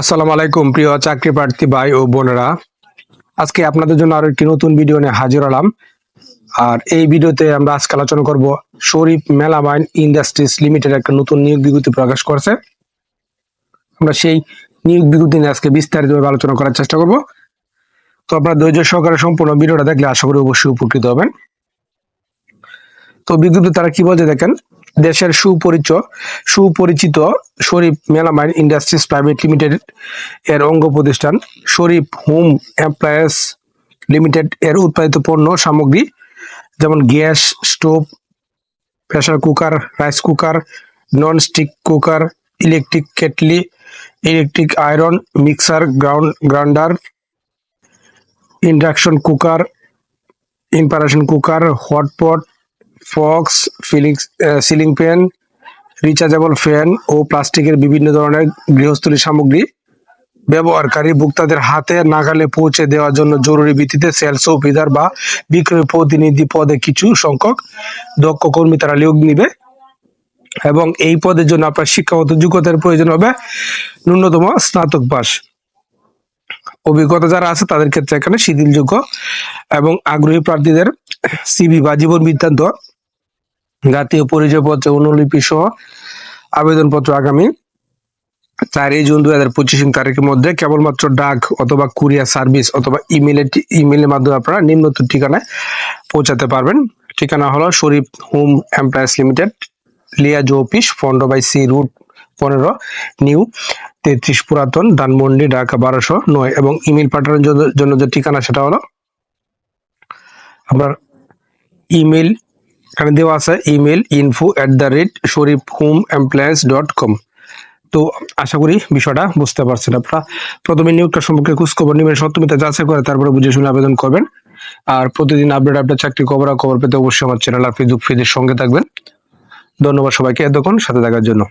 আসসালামু আলাইকুম, প্রিয় চাকরি প্রার্থী ভাই ও বোনেরা। আজকে আপনাদের জন্য আরও একটি নতুন ভিডিও নিয়ে হাজির হলাম। আর এই ভিডিওতে আমরা আজকে আলোচনা করব শরীফ মেলামাইন ইন্ডাস্ট্রিজ লিমিটেড একটা নতুন নিয়োগ বিজ্ঞপ্তি প্রকাশ করছে। আমরা সেই নিয়োগ বিজ্ঞপ্তি নিয়ে আজকে বিস্তারিতভাবে আলোচনা করার চেষ্টা করব। তো আপনারা ধৈর্য সহকারে সম্পূর্ণ ভিডিওটা দেখলে আশা করি অবশ্যই উপকৃত হবেন। তো বিজ্ঞপ্তি তারা কি বলছে দেখেন দেশের সুপরিচিত সুপরিচিত Sharif melamine industries private limited এর অঙ্গ প্রতিষ্ঠান শরীফ হোম অ্যাপ্লায়েন্স লিমিটেড এর উৎপাদিত পণ্য সামগ্রী যেমন gas, stove pressure cooker, rice cooker non stick cooker, electric kettle, electric iron, mixer ground grinder, induction cooker ইম্পারেশন cooker, hotpot ফক্স ফিলিং সিলিং ফ্যান রিচার্জেবল ফ্যান ও প্লাস্টিকের বিভিন্ন ধরনের গৃহস্থলী সামগ্রী ব্যবহারকারী ভোক্তাদের হাতে নাগালে পৌঁছে দেওয়ার জন্য জরুরি ভিত্তিতে সেলস, অফিসার বা বিক্রয় প্রতিনিধি পদে কিছু সংখ্যক দক্ষ কর্মী তারা নিয়োগ নিবে এবং এই পদের জন্য আপনার শিক্ষাগত যোগ্যতার প্রয়োজন হবে ন্যূনতম স্নাতক পাস অভিজ্ঞতা যারা আছে তাদের ক্ষেত্রে এখানে শিথিলযোগ্য এবং আগ্রহী প্রার্থীদের সিবি বা জীবন বৃত্তান্ত, জাতীয় পরিচয়পত্র অনুলিপি সহ আবেদনপত্র আগামী চারই জুন দুই হাজার পঁচিশ তারিখের মধ্যে কেবলমাত্র ডাক অথবা কুরিয়ার সার্ভিস অথবা ইমেলের ইমেলের মাধ্যমে আপনারা নিম্নত ঠিকানায় পৌঁছাতে পারবেন। ঠিকানা হলো Sharif home employees limited, liaison office, পনেরো বাই সি রুট পনেরো, নিউ তেত্রিশ পুরাতন, ধানমন্ডি, ঢাকা বারোশো নয় এবং ইমেল পাঠানোর জন্য যে ঠিকানা সেটা হলো আপনার ইমেল এখানে দেওয়া আছে email info at the rate Sharif home employees dot com তো আশা করি বিষয়টা বুঝতে পারছেন আপনারা। প্রথমে নিয়োগটা সম্পর্কে খোঁজখবর নেবেন সত্যমিতা যাচাই করে তারপরে বুঝে শুনে আবেদন করবেন। আর প্রতিদিন আপডেট আপডেট চাকরি খবর খবর পেতে অবশ্যই আমার চ্যানেল আর ফেসবুক সঙ্গে থাকবেন। ধন্যবাদ সবাইকে, এতক্ষণ সাথে থাকার জন্য।